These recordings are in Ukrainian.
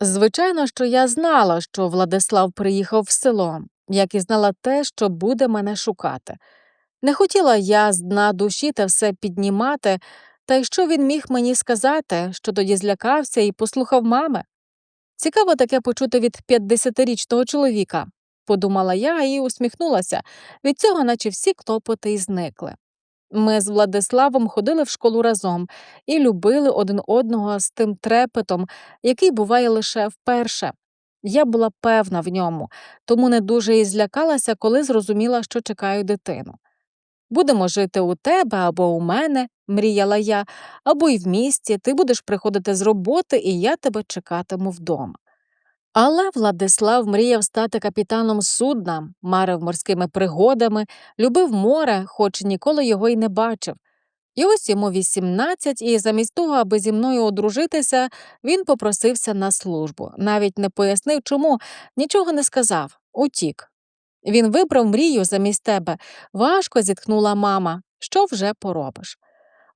Звичайно, що я знала, що Владислав приїхав в село, як і знала те, що буде мене шукати. Не хотіла я з дна душі те все піднімати, та й що він міг мені сказати, що тоді злякався і послухав мами. Цікаво таке почути від 50-річного чоловіка, подумала я і усміхнулася. Від цього, наче всі клопоти й зникли. Ми з Владиславом ходили в школу разом і любили один одного з тим трепетом, який буває лише вперше. Я була певна в ньому, тому не дуже і злякалася, коли зрозуміла, що чекаю дитину. Будемо жити у тебе або у мене, мріяла я, або й в місті, ти будеш приходити з роботи, і я тебе чекатиму вдома. Але Владислав мріяв стати капітаном судна, марив морськими пригодами, любив море, хоч ніколи його й не бачив. І ось йому 18, і замість того, аби зі мною одружитися, він попросився на службу, навіть не пояснив, чому, нічого не сказав, утік. Він вибрав мрію замість тебе, важко зітхнула мама. Що вже поробиш?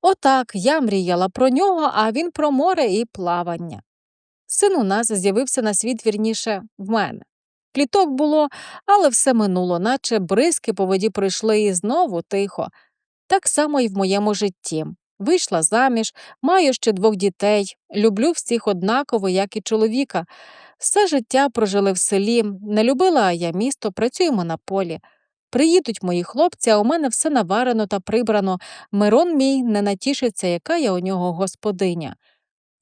Отак я мріяла про нього, а він про море і плавання. Син у нас з'явився на світ вірніше в мене. Кліток було, але все минуло, наче бризки по воді пройшли і знову тихо. Так само і в моєму житті. Вийшла заміж, маю ще двох дітей, люблю всіх однаково, як і чоловіка. Все життя прожили в селі, не любила я місто, працюємо на полі. Приїдуть мої хлопці, а у мене все наварено та прибрано. Мирон мій не натішиться, яка я у нього господиня.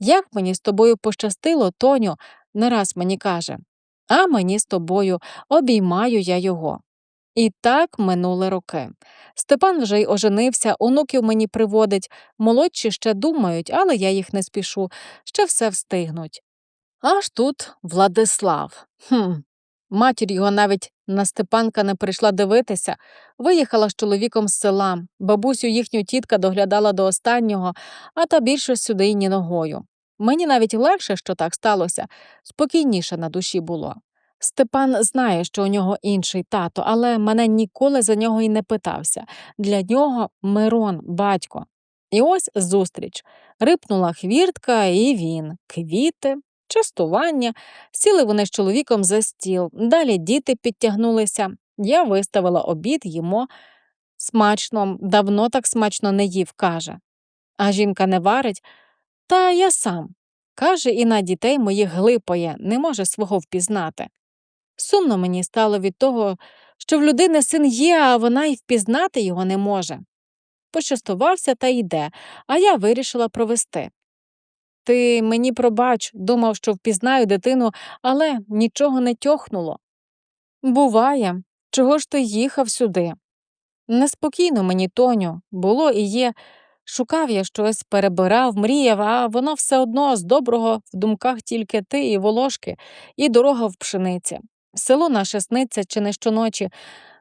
Як мені з тобою пощастило, Тоню, не раз мені каже, а мені з тобою обіймаю я його. І так минули роки. Степан вже й оженився, онуків мені приводить, молодші ще думають, але я їх не спішу, ще все встигнуть. Аж тут Владислав. Хм. Матір його навіть на Степанка не прийшла дивитися, виїхала з чоловіком з села, бабусю їхню тітка доглядала до останнього, а та більше сюди й ні ногою. Мені навіть легше, що так сталося, спокійніше на душі було. Степан знає, що у нього інший тато, але мене ніколи за нього й не питався. Для нього Мирон, батько. І ось зустріч. Рипнула хвіртка, і він, квіти, частування. Сіли вони з чоловіком за стіл. Далі діти підтягнулися. Я виставила обід, їмо. Смачно, давно так смачно не їв, каже. А жінка не варить. Та я сам. Каже, і на дітей моїх глипає, не може свого впізнати. Сумно мені стало від того, що в людини син є, а вона й впізнати його не може. Пощастувався та йде, а я вирішила провести. Ти мені пробач, думав, що впізнаю дитину, але нічого не тьохнуло. Буває, чого ж ти їхав сюди? Неспокійно мені, Тоню, було і є. Шукав я щось, перебирав, мріяв, а воно все одно з доброго в думках тільки ти і волошки, і дорога в пшениці. Село наше сниться чи не щоночі.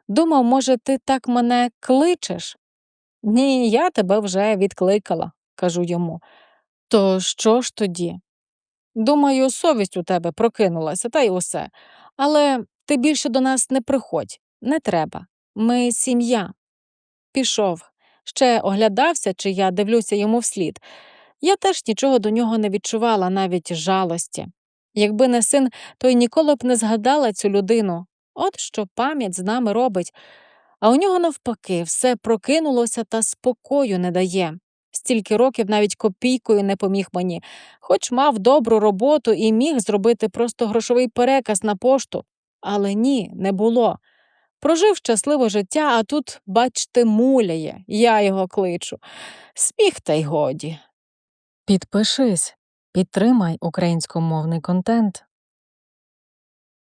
Думав, може, ти так мене кличеш? Ні, я тебе вже відкликала, кажу йому. То що ж тоді? Думаю, совість у тебе прокинулася, та й усе. Але ти більше до нас не приходь, не треба. Ми сім'я. Пішов. Ще оглядався, чи я дивлюся йому вслід. Я теж нічого до нього не відчувала, навіть жалості. Якби не син, то й ніколи б не згадала цю людину. От що пам'ять з нами робить. А у нього, навпаки, все прокинулося та спокою не дає. Стільки років навіть копійкою не поміг мені, хоч мав добру роботу і міг зробити просто грошовий переказ на пошту. Але ні, не було. Прожив щасливе життя, а тут, бачте, муляє, я його кличу. Сміх та й годі. Підпишись, підтримай українськомовний контент.